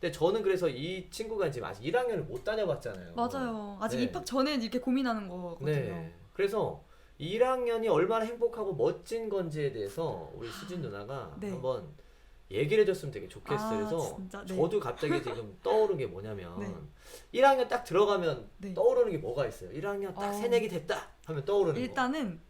근데 저는 그래서 이 친구가 지금 아직 1학년을 못 다녀봤잖아요. 맞아요. 아직 네. 입학 전에 이렇게 고민하는 거거든요. 네. 그래서 1학년이 얼마나 행복하고 멋진 건지에 대해서 우리 수진 누나가 네. 한번 얘기를 해줬으면 되게 좋겠어요. 아, 그래서 진짜? 네. 저도 갑자기 지금 떠오른 게 뭐냐면 네. 1학년 딱 들어가면 네. 떠오르는 게 뭐가 있어요. 1학년 딱 어. 새내기 됐다 하면 떠오르는 거. 일단은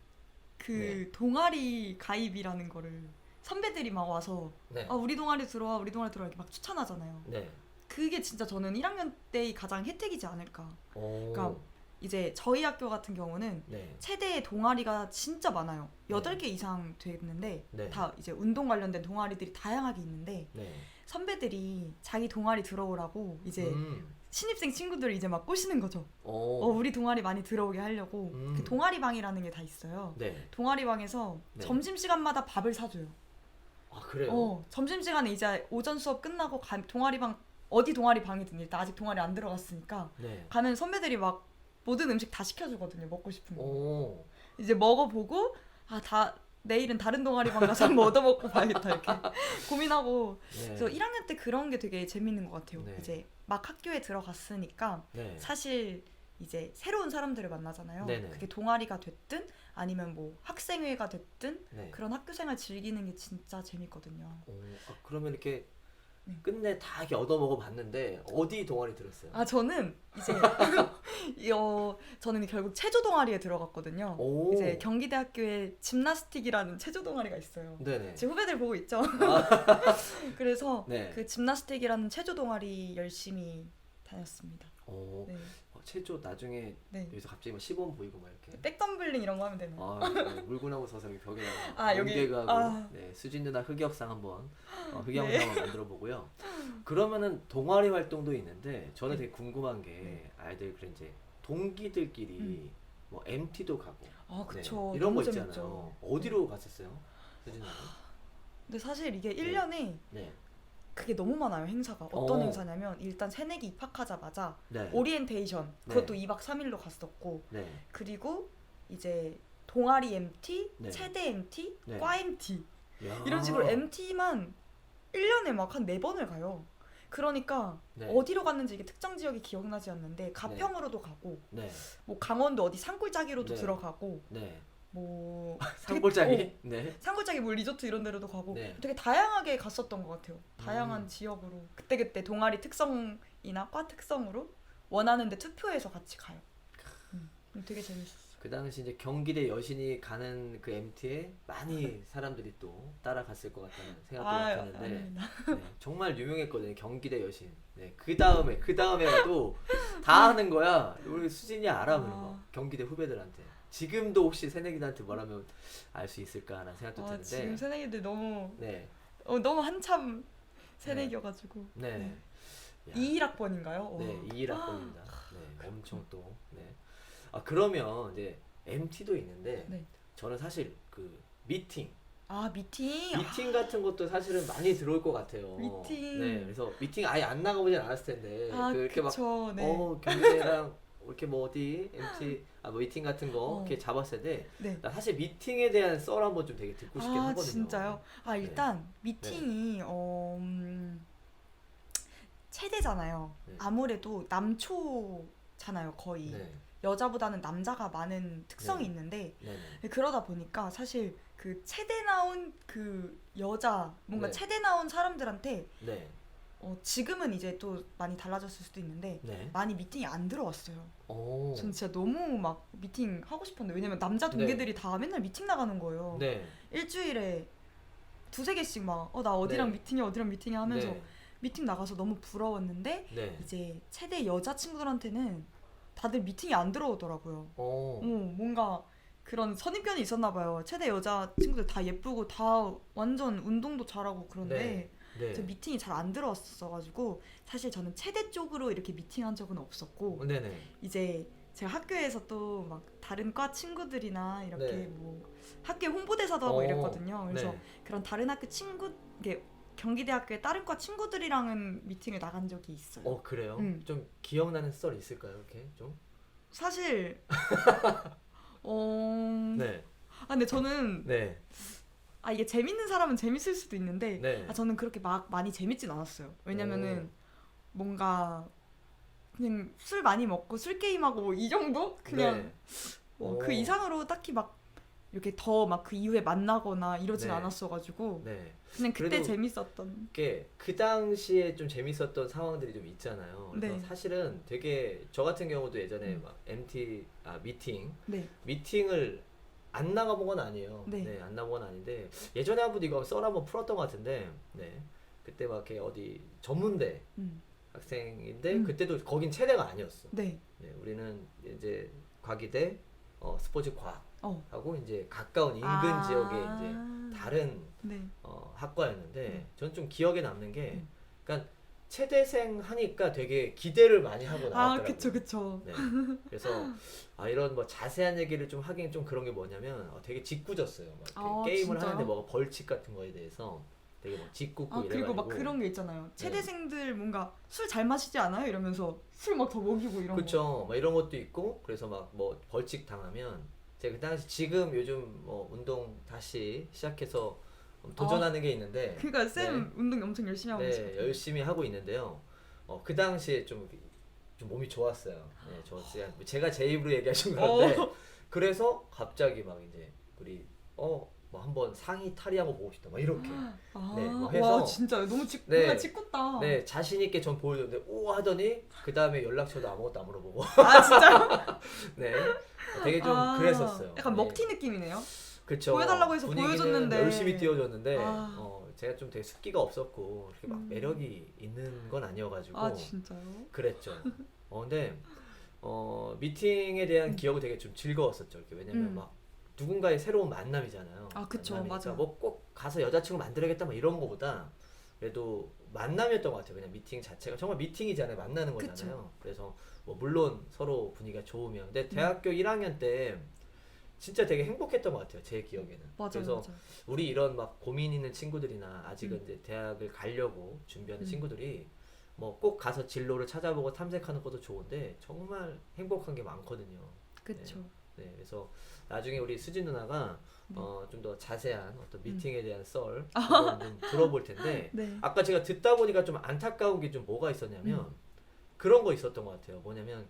그 네. 동아리 가입이라는 거를 선배들이 막 와서 네. 아 우리 동아리 들어와 우리 동아리 들어와 이렇게 막 추천하잖아요. 네. 그게 진짜 저는 1학년 때의 가장 혜택이지 않을까. 오. 그러니까 이제 저희 학교 같은 경우는 네. 최대 동아리가 진짜 많아요. 네. 8개 이상 됐는데 네. 다 이제 운동 관련된 동아리들이 다양하게 있는데 네. 선배들이 자기 동아리 들어오라고 이제 음. 신입생 친구들을 이제 막 꼬시는 거죠. 오. 어, 우리 동아리 많이 들어오게 하려고 음. 그 동아리 방이라는 게 다 있어요. 네. 동아리 방에서 네. 점심 시간마다 밥을 사줘요. 아 그래요. 어, 점심 시간에 이제 오전 수업 끝나고 가, 동아리 방 어디 동아리 방이든 일단 아직 동아리 안 들어갔으니까 네. 가면 선배들이 막 모든 음식 다 시켜주거든요. 먹고 싶은 거. 오. 이제 먹어보고 아 다 내일은 다른 동아리 방 가서 한번 얻어먹고 봐야겠다 이렇게 고민하고 네. 그래서 1학년 때 그런 게 되게 재밌는 것 같아요. 네. 이제 막 학교에 들어갔으니까 네. 사실 이제 새로운 사람들을 만나잖아요. 네네. 그게 동아리가 됐든 아니면 뭐 학생회가 됐든 네. 그런 학교 생활 즐기는 게 진짜 재밌거든요. 오, 아, 그러면 이렇게 네. 끝내 다 이렇게 얻어 먹어 봤는데 어디 동아리 들었어요? 아 저는 이제 이, 어, 저는 결국 체조 동아리에 들어갔거든요. 오. 이제 경기대학교에 짐나스틱이라는 체조 동아리가 있어요. 네네. 제 후배들 보고 있죠. 그래서 네. 그 짐나스틱이라는 체조 동아리 열심히 다녔습니다. 오. 네, 어, 체조 나중에 네. 여기서 갑자기 막 시범 보이고 막 이렇게. 백덤블링 이런 거 하면 되나요? 아, 네, 물구나무 서서 여기 벽에다가 아, 여기- 연계가고 아. 네, 수진 누나 흑역상 한번 어, 흑역상 네. 한번 만들어 보고요. 그러면은 동아리 활동도 있는데 저는 네. 되게 궁금한 게 아이들 그래 이제 동기들끼리 음. 뭐 MT도 가고 아 네, 그쵸. 이런 거 너무 있잖아요. 재밌죠. 어디로 갔었어요? 수진 누나? 근데 사실 이게 1년에 네. 그게 너무 많아요 행사가 어떤 어. 행사냐면 일단 새내기 입학하자마자 네. 오리엔테이션 네. 그것도 2박 3일로 갔었고 네. 그리고 이제 동아리 MT, 네. 체대 MT, 네. 과 MT 야. 이런 식으로 MT만 1년에 막 한 4번을 가요. 그러니까 네. 어디로 갔는지 이게 특정 지역이 기억나지 않는데 가평으로도 가고 네. 뭐 강원도 어디 산골짜기로도 네. 들어가고 네. 뭐 산골짜기? 되게- 네. 산골짜기 뭐 리조트 이런 데로도 가고 네. 되게 다양하게 갔었던 것 같아요. 다양한 음. 지역으로 그때 그때 동아리 특성이나 과 특성으로 원하는 데 투표해서 같이 가요. 음, 되게 재밌었어. 그 당시 이제 경기대 여신이 가는 그 MT에 많이 사람들이 또 따라갔을 것 같다는 생각도 아, 드는데. 네, 정말 유명했거든요 경기대 여신 네, 그 다음에 그 다음에라도 다 하는 거야 우리 수진이 알아 그런 거 아. 경기대 후배들한테 지금도 혹시 새내기들한테 뭐라면 알 수 있을까라는 생각도 아, 드는데 지금 새내기들 너무 네, 어, 너무 한참 새내기여가지고 네, 네. 야, 21학번인가요? 네, 21학번입니다. 네, 엄청 또. 네. 아 그러면 이제 MT도 있는데 네. 저는 사실 그 미팅, 아 미팅. 미팅 같은 것도 사실은 많이 들어올 것 같아요. 미팅. 네, 그래서 미팅 아예 안 나가보진 않았을 텐데 아, 그 이렇게 막 그쵸. 네. 어, 경제랑 이렇게 뭐 어디 MT 아뭐 미팅 같은 거 어. 이렇게 잡았을 때 네. 나 사실 미팅에 대한 썰 한번 좀 되게 듣고 싶긴 아 하거든요. 진짜요? 아 일단 미팅이 어 음, 체대잖아요. 네. 아무래도 남초잖아요 거의 네, 여자보다는 남자가 많은 특성이 네. 있는데 네, 네. 그러다 보니까 사실 그 체대 나온 그 여자 뭔가 네. 체대 나온 사람들한테 네, 어, 지금은 이제 또 많이 달라졌을 수도 있는데 네. 많이 미팅이 안 들어왔어요. 오. 전 진짜 너무 막 미팅 하고 싶었는데 왜냐면 남자 동기들이 다 맨날 미팅 나가는 거예요. 네. 일주일에 두세 개씩 막 어 나 어디랑 네. 미팅이 어디랑 미팅이 하면서 네. 미팅 나가서 너무 부러웠는데 네. 이제 최대 여자 친구들한테는 다들 미팅이 안 들어오더라고요. 어. 어, 뭔가 그런 선입견이 있었나 봐요. 최대 여자 친구들 다 예쁘고 다 완전 운동도 잘하고 그런데 네. 저 미팅이 잘 안 들어왔어가지고 사실 저는 체대 쪽으로 이렇게 미팅한 적은 없었고 어, 네네. 이제 제가 학교에서 또 막 다른 과 친구들이나 이렇게 네. 뭐 학교 홍보대사도 하고 어, 이랬거든요. 그래서 네. 그런 다른 학교 친구 이게 경기대학교의 다른 과 친구들이랑은 미팅을 나간 적이 있어요. 어 그래요? 음. 좀 기억나는 썰 있을까요? 이렇게 좀? 사실 어 네. 아 근데 저는 네. 아 이게 재밌는 사람은 재밌을 수도 있는데 네. 아 저는 그렇게 막 많이 재밌진 않았어요. 왜냐면은 뭔가 그냥 술 많이 먹고 술 게임하고 이 정도 그냥 네. 뭐 그 오. 이상으로 딱히 막 이렇게 더 막 그 이후에 만나거나 이러진 네. 않았어가지고 네. 그냥 그때 그래도- 재밌었던 이게 그 당시에 좀 재밌었던 상황들이 좀 있잖아요. 그래서 네. 사실은 되게 저 같은 경우도 예전에 음. 막 MT 아 미팅 네 미팅을 안 나가본 건 아니에요. 네. 안 나가본 건 아닌데 예전에 한번 이거 썰 한번 풀었던 것 같은데 네 그때 막 이렇게 어디 전문대 음. 학생인데 음. 그때도 거긴 체대가 아니었어. 네. 네, 우리는 이제 과기대 어, 스포츠 과학하고 어. 이제 가까운 인근 아. 지역에 이제 다른 네. 어, 학과였는데 음. 저는 좀 기억에 남는 게 음. 그러니까 체대생 하니까 되게 기대를 많이 하고 아 나왔더라고요. 그쵸 그쵸. 네. 그래서 아 이런 뭐 자세한 얘기를 좀 하긴 좀 그런 게 뭐냐면 어, 되게 짓궂었어요. 막 이렇게 아, 게임을 진짜요? 하는데 뭐가 벌칙 같은 거에 대해서 되게 막 짓궂고 아 이래가지고 그리고 막 그런 게 있잖아요. 체대생들 뭔가 술 잘 마시지 않아요? 이러면서 술 막 더 먹이고 이런 거. 그렇죠. 뭐 이런 것도 있고 그래서 막 뭐 벌칙 당하면 제가 그 당시 지금 요즘 뭐 운동 다시 시작해서 도전하는 게 있는데 그러니까 쌤 운동 엄청 열심히 하고 네, 계시거든요. 열심히 하고 있는데요. 어, 그 당시에 좀, 좀 몸이 좋았어요. 네, 저 제가, 제가 제 입으로 얘기하신 건데 어. 그래서 갑자기 막 이제 우리 어뭐 한번 상의 탈의하고 보고 싶다 막 이렇게 아, 네, 뭐 해서- 와 진짜 너무 직 네. 뭔가 짓궂다. 네 자신 있게 전 보여줬는데 오 하더니 그 다음에 연락처도 아무것도 안 물어보고 아 진짜. 네 되게 좀 아, 그랬었어요. 약간 네. 먹튀 느낌이네요. 그쵸. 보여달라고 해서 분위기는 보여줬는데. 열심히 띄워줬는데 아. 어, 제가 좀 되게 숫기가 없었고 이렇게 막 음. 매력이 있는 건 아니어가지고 아 진짜요? 그랬죠. 어 근데 어 미팅에 대한 음. 기억은 되게 좀 즐거웠었죠. 이렇게 왜냐면 음. 막 누군가의 새로운 만남이잖아요. 아, 그쵸. 만남이니까 맞아요. 뭐 꼭 가서 여자친구 만들어야겠다 뭐 이런 거보다 그래도 만남이었던 것 같아요. 그냥 미팅 자체가 정말 미팅이잖아요. 만나는 거잖아요. 그래서 뭐 물론 서로 분위기가 좋으면 음. 근데 대학교 1학년 때 진짜 되게 행복했던 것 같아요. 제 기억에는. 맞아요 그래서 맞아요. 우리 이런 막 고민 있는 친구들이나 아직은 음. 이제 대학을 가려고 준비하는 음. 친구들이 뭐 꼭 가서 진로를 찾아보고 탐색하는 것도 좋은데 정말 행복한 게 많거든요. 그쵸. 네, 그래서 나중에 우리 수진 누나가 네. 어, 좀 더 자세한 어떤 음. 미팅에 대한 썰 좀 들어볼 텐데 네. 아까 제가 듣다 보니까 좀 안타까운 게 좀 뭐가 있었냐면 음. 그런 거 있었던 것 같아요. 뭐냐면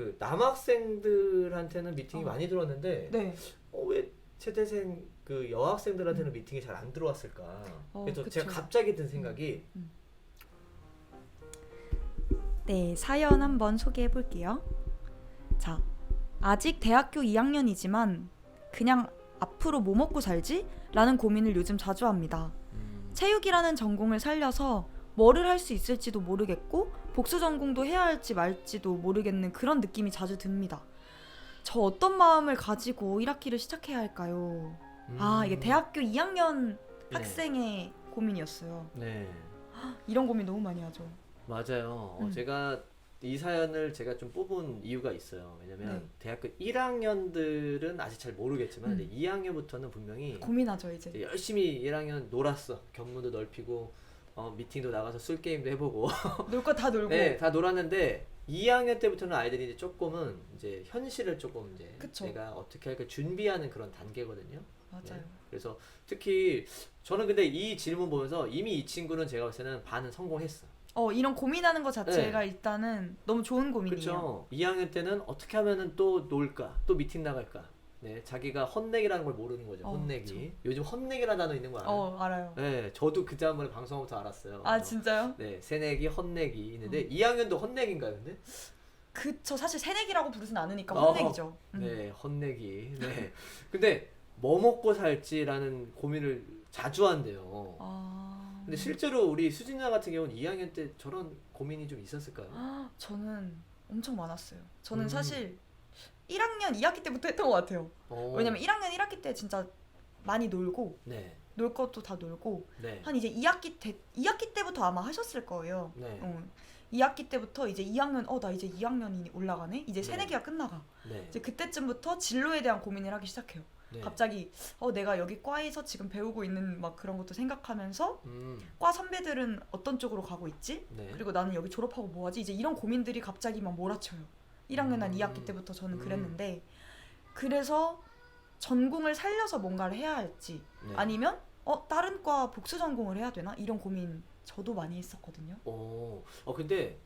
그 남학생들한테는 미팅이 어. 많이 들었는데 네. 어, 왜 체대생 그 여학생들한테는 미팅이 잘 안 들어왔을까? 어, 그래서 그쵸. 제가 갑자기 든 생각이 네, 사연 한번 소개해 볼게요. 자, 아직 대학교 2학년이지만 그냥 앞으로 뭐 먹고 살지? 라는 고민을 요즘 자주 합니다. 체육이라는 전공을 살려서 뭐를 할 수 있을지도 모르겠고 복수 전공도 해야 할지 말지도 모르겠는 그런 느낌이 자주 듭니다. 저 어떤 마음을 가지고 1학기를 시작해야 할까요? 아, 이게 음. 대학교 2학년 네. 학생의 고민이었어요. 네 이런 고민 너무 많이 하죠. 맞아요. 어, 음. 제가 이 사연을 제가 좀 뽑은 이유가 있어요. 왜냐면 네. 대학교 1학년들은 아직 잘 모르겠지만 음. 근데 2학년부터는 분명히 고민하죠, 이제. 이제 열심히 1학년 놀았어. 견문도 넓히고 어, 미팅도 나가서 술 게임도 해보고 놀 거 다 놀고. 네, 다 놀았는데 2학년 때부터는 아이들이 이제 조금은 이제 현실을 조금 이제 그쵸. 내가 어떻게 할까 준비하는 그런 단계거든요. 맞아요. 네. 그래서 특히 저는 근데 이 질문 보면서 이미 이 친구는 제가 봤을 때는 반은 성공했어. 어 이런 고민하는 것 자체가 일단은 너무 좋은 고민이에요. 그렇죠. 2학년 때는 어떻게 하면은 또 놀까, 또 미팅 나갈까. 네, 자기가 헛내기라는 걸 모르는 거죠. 어, 헛내기. 요즘 헛내기라는 단어 있는 거 알아요? 어 알아요. 네, 저도 그 다음을 방송하면서 알았어요. 아 진짜요? 네, 새내기, 헛내기 있는데 어. 2학년도 헛내기인가요, 근데? 그쵸 사실 새내기라고 부르진 않으니까 어. 혼내기죠. 음. 네, 헛내기. 네. 근데 뭐 먹고 살지라는 고민을 자주 한대요. 아 근데 실제로 우리 수진 누나 같은 경우는 2학년 때 저런 고민이 좀 있었을까요? 아, 저는 엄청 많았어요. 저는 음. 사실 1학년 2학기 때부터 했던 것 같아요. 어. 왜냐면 1학년 1학기 때 진짜 많이 놀고 네, 놀 것도 다 놀고 네, 한 이제 2학기 때 2학기 때부터 아마 하셨을 거예요. 네, 어. 2학기 때부터 이제 2학년 어 나 이제 2학년이 올라가네. 이제 네. 새내기가 끝나가. 네. 이제 그때쯤부터 진로에 대한 고민을 하기 시작해요. 네. 갑자기 어 내가 여기 과에서 지금 배우고 있는 막 그런 것도 생각하면서 음, 과 선배들은 어떤 쪽으로 가고 있지? 네. 그리고 나는 여기 졸업하고 뭐 하지? 이제 이런 고민들이 갑자기 막 몰아쳐요. 1학년 한 음. 2학기 때부터 저는 음. 그랬는데 그래서 전공을 살려서 뭔가를 해야 할지 네. 아니면 어 다른 과 복수 전공을 해야 되나 이런 고민 저도 많이 했었거든요. 어, 어 근데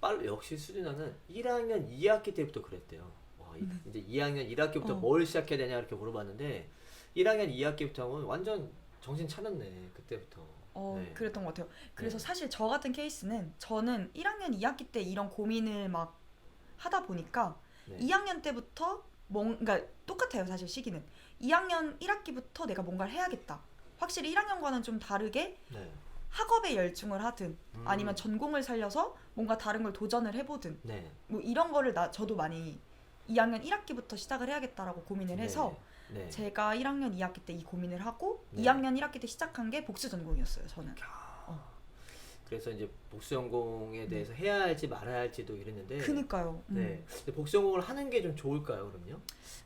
빨 역시 수진아는 1학년 2학기 때부터 그랬대요. 와, 이- 이제 2학년 1학기부터 어. 뭘 시작해야 되냐 이렇게 물어봤는데 1학년 2학기부터 하면 완전 정신 차렸네 그때부터. 어 네. 그랬던 것 같아요. 그래서 네. 사실 저 같은 케이스는 저는 1학년 2학기 때 이런 고민을 막 하다 보니까 네. 2학년 때부터 뭔가 똑같아요 사실 시기는 2학년 1학기부터 내가 뭔가를 해야겠다. 확실히 1학년과는 좀 다르게 네. 학업에 열중을 하든 음. 아니면 전공을 살려서 뭔가 다른 걸 도전을 해보든 네. 뭐 이런 거를 나 저도 많이 2학년 1학기부터 시작을 해야겠다라고 고민을 해서 네. 네. 제가 1학년 2학기 때 이 고민을 하고 네. 2학년 1학기 때 시작한 게 복수 전공이었어요 저는. 그래서 이제 복수 전공에 대해서 해야 할지 말아야 할지도 이랬는데. 네. 그니까요. 음. 네. 근데 복수 전공을 하는 게 좀 좋을까요, 그럼요?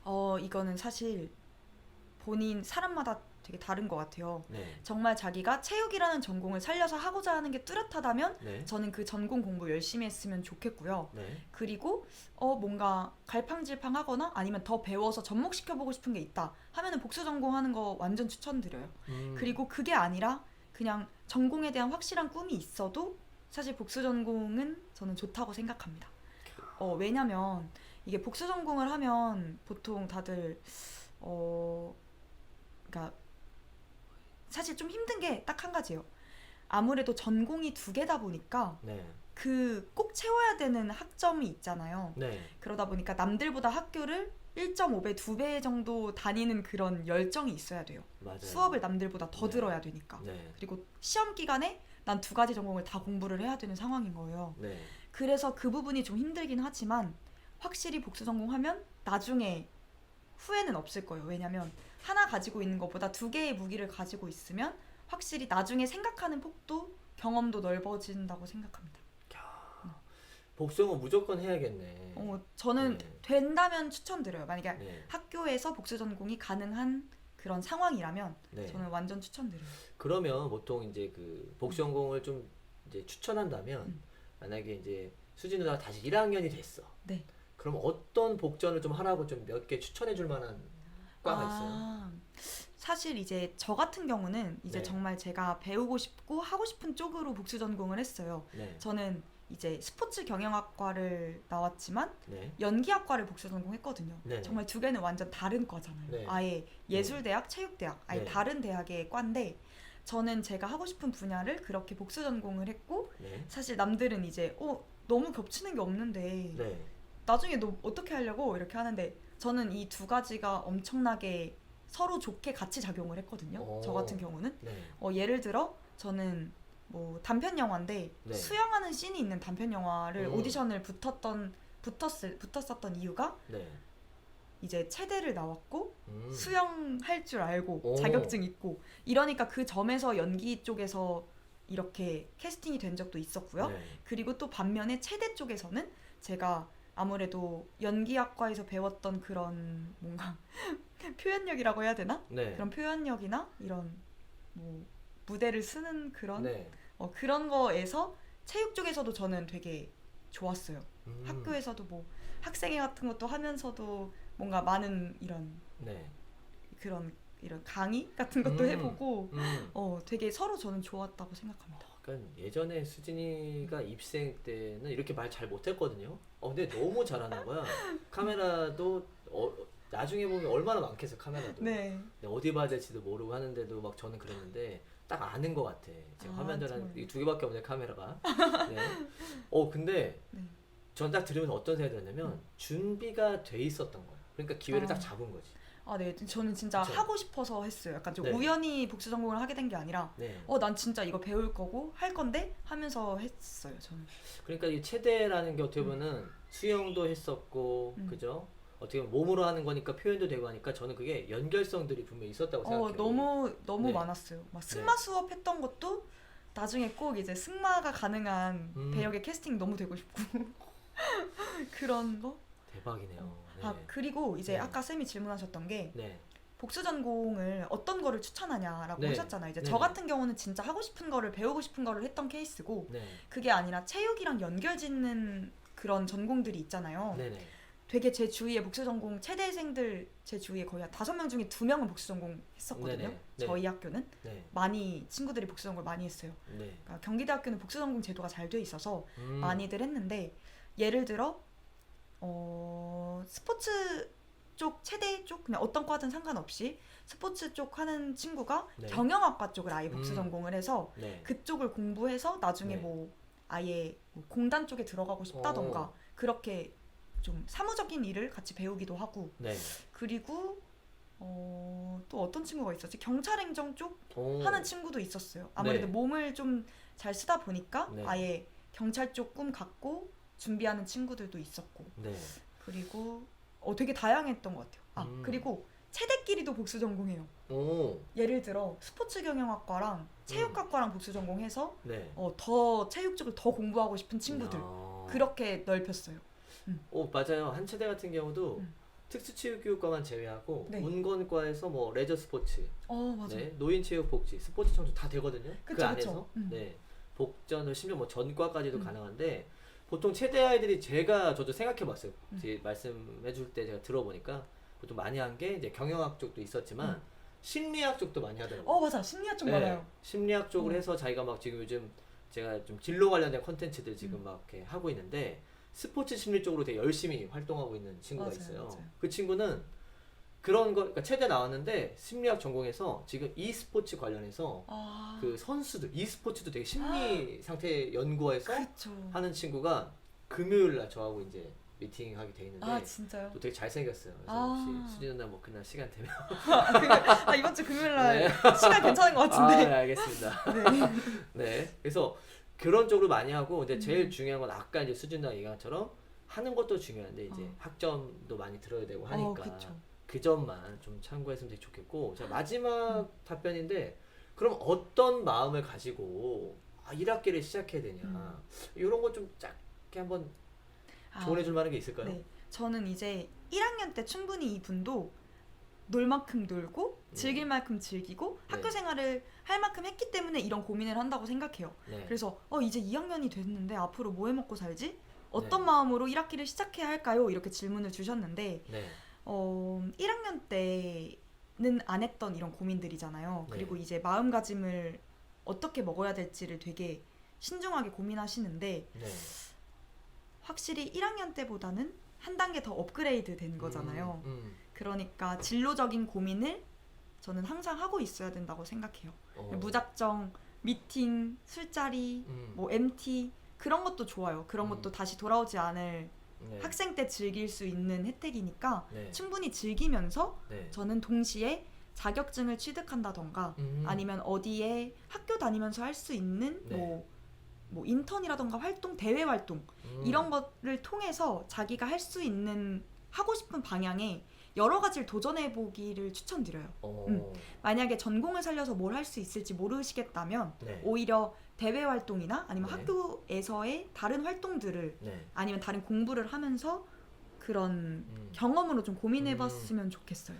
어 이거는 사실 본인 사람마다 되게 다른 것 같아요. 네. 정말 자기가 체육이라는 전공을 살려서 하고자 하는 게 뚜렷하다면 네. 저는 그 전공 공부 열심히 했으면 좋겠고요. 네. 그리고 어 뭔가 갈팡질팡하거나 아니면 더 배워서 접목시켜 보고 싶은 게 있다 하면은 복수 전공하는 거 완전 추천드려요. 음. 그리고 그게 아니라 그냥 전공에 대한 확실한 꿈이 있어도 사실 복수 전공은 저는 좋다고 생각합니다. 어 왜냐면 이게 복수 전공을 하면 보통 다들 어 그러니까 사실 좀 힘든 게 딱 한 가지예요. 아무래도 전공이 두 개다 보니까 네. 그 꼭 채워야 되는 학점이 있잖아요. 네. 그러다 보니까 남들보다 학교를 1.5배, 2배 정도 다니는 그런 열정이 있어야 돼요. 맞아요. 수업을 남들보다 더 네. 들어야 되니까. 네. 그리고 시험 기간에 난 두 가지 전공을 다 공부를 해야 되는 상황인 거예요. 네. 그래서 그 부분이 좀 힘들긴 하지만 확실히 복수 전공하면 나중에 후회는 없을 거예요. 왜냐면 하나 가지고 있는 것보다 두 개의 무기를 가지고 있으면 확실히 나중에 생각하는 폭도 경험도 넓어진다고 생각합니다. 복수 전공 무조건 해야겠네. 어, 저는 네. 된다면 추천드려요. 만약에 네. 학교에서 복수 전공이 가능한 그런 상황이라면 네. 저는 완전 추천드려요. 그러면 보통 이제 그 복수 전공을 좀 이제 추천한다면 음. 만약에 이제 수진 누나가 다시 1학년이 됐어. 네. 그럼 어떤 복전을 좀 하라고 좀 몇 개 추천해 줄 만한 과가 있어요? 아, 사실 이제 저 같은 경우는 이제 네. 정말 제가 배우고 싶고 하고 싶은 쪽으로 복수 전공을 했어요. 네. 저는 이제 스포츠 경영학과를 나왔지만 네. 연기학과를 복수 전공했거든요. 네. 정말 두 개는 완전 다른 과잖아요. 네. 아예 예술대학, 체육대학, 아예 네. 다른 대학의 과인데 저는 제가 하고 싶은 분야를 그렇게 복수 전공을 했고 네. 사실 남들은 이제 어 너무 겹치는 게 없는데 네. 나중에 너 어떻게 하려고 이렇게 하는데 저는 이 두 가지가 엄청나게 서로 좋게 같이 작용을 했거든요. 오. 저 같은 경우는 네. 어, 예를 들어 저는 뭐 단편 영화인데 네. 수영하는 씬이 있는 단편 영화를 음. 오디션을 붙었던 붙었을 붙었었던 이유가 네. 이제 체대를 나왔고 음. 수영할 줄 알고 오. 자격증 있고 이러니까 그 점에서 연기 쪽에서 이렇게 캐스팅이 된 적도 있었고요. 네. 그리고 또 반면에 체대 쪽에서는 제가 아무래도 연기학과에서 배웠던 그런 뭔가 표현력이라고 해야 되나? 네. 그런 표현력이나 이런 뭐 무대를 쓰는 그런 네. 어, 그런 거에서 체육 쪽에서도 저는 되게 좋았어요. 음. 학교에서도 뭐 학생회 같은 것도 하면서도 뭔가 많은 이런 네. 그런 이런 강의 같은 것도 음. 해보고 음. 어 되게 서로 저는 좋았다고 생각합니다. 그러니까 예전에 수진이가 입생 때는 이렇게 말 잘 못했거든요. 어 근데 너무 잘하는 거야. 카메라도 어, 나중에 보면 얼마나 많겠어 카메라도. 네. 어디 봐야 될지도 모르고 하는데도 막 저는 그랬는데 딱 아는 것 같아. 지금 아, 화면 전에 정말요? 이두 개밖에 없네 카메라가. 네. 어 근데 네. 전 딱 들으면서 어떤 생각이 들었냐면 준비가 돼 있었던 거야. 그러니까 기회를 아. 딱 잡은 거지. 아, 네. 저는 진짜 그쵸? 하고 싶어서 했어요. 약간 좀 네. 우연히 복수 전공을 하게 된 게 아니라 네. 어, 난 진짜 이거 배울 거고 할 건데 하면서 했어요. 저는. 그러니까 이 체대라는 게 어떻게 보면은 수영도 했었고 음. 그죠? 어떻게 보면 몸으로 하는 거니까 표현도 되고 하니까 저는 그게 연결성들이 분명히 있었다고 어, 생각해요. 너무 너무 네. 많았어요. 막 승마 수업 했던 것도 나중에 꼭 이제 승마가 가능한 음. 배역의 캐스팅 너무 되고 싶고 그런 거. 대박이네요. 네. 아 그리고 이제 네. 아까 쌤이 질문하셨던 게 네. 복수 전공을 어떤 거를 추천하냐라고 네. 하셨잖아요. 이제 네. 저 같은 경우는 진짜 하고 싶은 거를 배우고 싶은 거를 했던 케이스고 네. 그게 아니라 체육이랑 연결짓는 그런 전공들이 있잖아요. 네네. 되게 제 주위에 복수 전공 최대생들 제 주위에 거의 한 다섯 명 중에 두 명은 복수 전공 했었거든요. 네네. 네. 저희 학교는 네. 많이 친구들이 복수 전공을 많이 했어요. 네. 그러니까 경기대학교는 복수 전공 제도가 잘 돼 있어서 음. 많이들 했는데 예를 들어 어 스포츠 쪽 체대 쪽 그냥 어떤 과든 상관없이 스포츠 쪽 하는 친구가 네. 경영학과 쪽을 아예 복수 음. 전공을 해서 네. 그쪽을 공부해서 나중에 네. 뭐 아예 뭐 공단 쪽에 들어가고 싶다던가 어. 그렇게 좀 사무적인 일을 같이 배우기도 하고 네. 그리고 어, 또 어떤 친구가 있었지 경찰 행정 쪽 오. 하는 친구도 있었어요. 아무래도 네. 몸을 좀 잘 쓰다 보니까 네. 아예 경찰 쪽 꿈 갖고 준비하는 친구들도 있었고 네. 그리고 어 되게 다양했던 것 같아요. 아 음. 그리고 체대끼리도 복수 전공해요. 오. 예를 들어 스포츠 경영학과랑 체육학과랑 복수 전공해서 네. 어, 더 체육 쪽을 더 공부하고 싶은 친구들 아. 그렇게 넓혔어요. 오 맞아요. 한체대 같은 경우도 음. 특수체육교육과만 제외하고 네. 운건과에서 뭐 레저 스포츠, 어 맞아. 네, 노인체육복지, 스포츠 청소 다 되거든요. 그 그쵸, 안에서 그쵸. 음. 네 복전을 심지어 뭐 전과까지도 음. 가능한데 보통 체대 아이들이 제가 저도 생각해봤어요. 음. 제 말씀해줄 때 제가 들어보니까 보통 많이 한 게 이제 경영학 쪽도 있었지만 음. 심리학 쪽도 많이 하더라고요. 어 맞아. 심리학 쪽 네, 많아요. 심리학 쪽으로 음. 해서 자기가 막 지금 요즘 제가 좀 진로 관련된 컨텐츠들 지금 음. 막 이렇게 하고 있는데 스포츠 심리 쪽으로 되게 열심히 활동하고 있는 친구가 맞아요, 있어요. 맞아요. 그 친구는 그런 거 그러니까 체대 나왔는데 심리학 전공해서 지금 e스포츠 관련해서 아 그 선수들 e스포츠도 되게 심리 상태 연구해서 그쵸. 하는 친구가 금요일 날 저하고 이제 미팅하게 돼 있는데 아 진짜요? 또 되게 잘생겼어요. 그래서 아. 혹시 수진 누나 뭐 그날 시간 되면 아, 그, 아 이번 주 금요일 날 네. 시간 괜찮은 것 아, 같은데. 네, 알겠습니다. 네. 네. 그래서 그런 쪽으로 많이 하고 근데 제일 음. 중요한 중요한 건 아까 이제 수진 누나 얘기한 것처럼 하는 것도 중요한데 이제 어. 학점도 많이 들어야 되고 하니까 어. 그 점만 좀 참고했으면 되게 좋겠고 자 마지막 음. 답변인데 그럼 어떤 마음을 가지고 아, 1학기를 시작해야 되냐 음. 이런 거좀 짧게 한번 아, 조언해 줄 만한 게 있을까요? 네. 저는 이제 1학년 때 충분히 이분도 놀 만큼 놀고 음. 즐길 만큼 즐기고 네. 학교 생활을 할 만큼 했기 때문에 이런 고민을 한다고 생각해요. 네. 그래서 어 이제 2학년이 됐는데 앞으로 뭐 해 먹고 살지? 어떤 네. 마음으로 1학기를 시작해야 할까요? 이렇게 질문을 주셨는데 네. 어 1학년 때는 안 했던 이런 고민들이잖아요. 네. 그리고 이제 마음가짐을 어떻게 먹어야 될지를 되게 신중하게 고민하시는데 네. 확실히 1학년 때보다는 한 단계 더 업그레이드 된 거잖아요. 음, 음. 그러니까 진로적인 고민을 저는 항상 하고 있어야 된다고 생각해요. 어. 무작정 미팅, 술자리, 음. 뭐 MT 그런 것도 좋아요. 그런 음. 것도 다시 돌아오지 않을 네. 학생 때 즐길 수 있는 혜택이니까 네. 충분히 즐기면서 네. 저는 동시에 자격증을 취득한다던가 음. 아니면 어디에 학교 다니면서 할 수 있는 네. 뭐, 뭐 인턴이라던가 활동, 대외 활동 음. 이런 것을 통해서 자기가 할 수 있는 하고 싶은 방향에 여러 가지를 도전해 보기를 추천드려요. 어. 음. 만약에 전공을 살려서 뭘 할 수 있을지 모르시겠다면 네. 오히려 대외 활동이나 아니면 네. 학교에서의 다른 활동들을 네. 아니면 다른 공부를 하면서 그런 음. 경험으로 좀 고민해 봤으면 좋겠어요.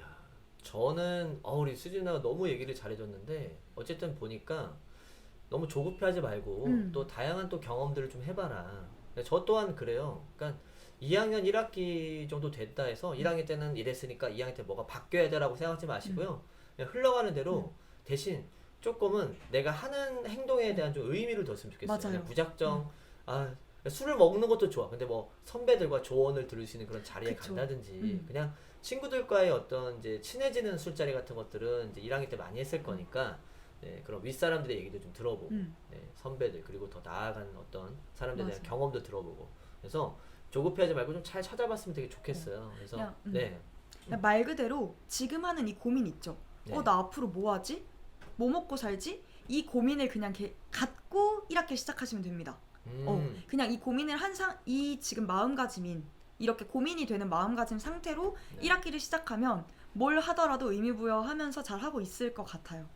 야, 저는 어, 우리 수진아가 너무 얘기를 잘해줬는데 어쨌든 보니까 너무 조급해하지 말고 음. 또 다양한 또 경험들을 좀 해봐라. 근데 저 또한 그래요. 그러니까 2학년 1학기 정도 됐다 해서 1학년 때는 이랬으니까 2학년 때 뭐가 바뀌어야 돼라고 생각하지 마시고요. 그냥 흘러가는 대로 대신 조금은 내가 하는 행동에 대한 좀 의미를 뒀으면 좋겠어요. 맞아요. 그냥 무작정 아 술을 먹는 것도 좋아. 근데 뭐 선배들과 조언을 들을 수 있는 그런 자리에 그쵸. 간다든지 음. 그냥 친구들과의 어떤 이제 친해지는 술자리 같은 것들은 이제 1학년 때 많이 했을 거니까 네, 그런 윗사람들의 얘기도 좀 들어보고 음. 네, 선배들 그리고 더 나아가는 어떤 사람들에 대한 맞아요. 경험도 들어보고 그래서 조급해하지 말고 좀 잘 찾아봤으면 되게 좋겠어요. 그래서 그냥, 음. 네, 그냥 말 그대로 지금 하는 이 고민 있죠. 네. 어, 나 앞으로 뭐 하지? 뭐 먹고 살지? 이 고민을 그냥 게, 갖고 1학기 시작하시면 됩니다. 음, 어, 그냥 이 고민을 한 상 이 지금 마음가짐인 이렇게 고민이 되는 마음가짐 상태로 네. 1학기를 시작하면 뭘 하더라도 의미부여하면서 잘 하고 있을 것 같아요.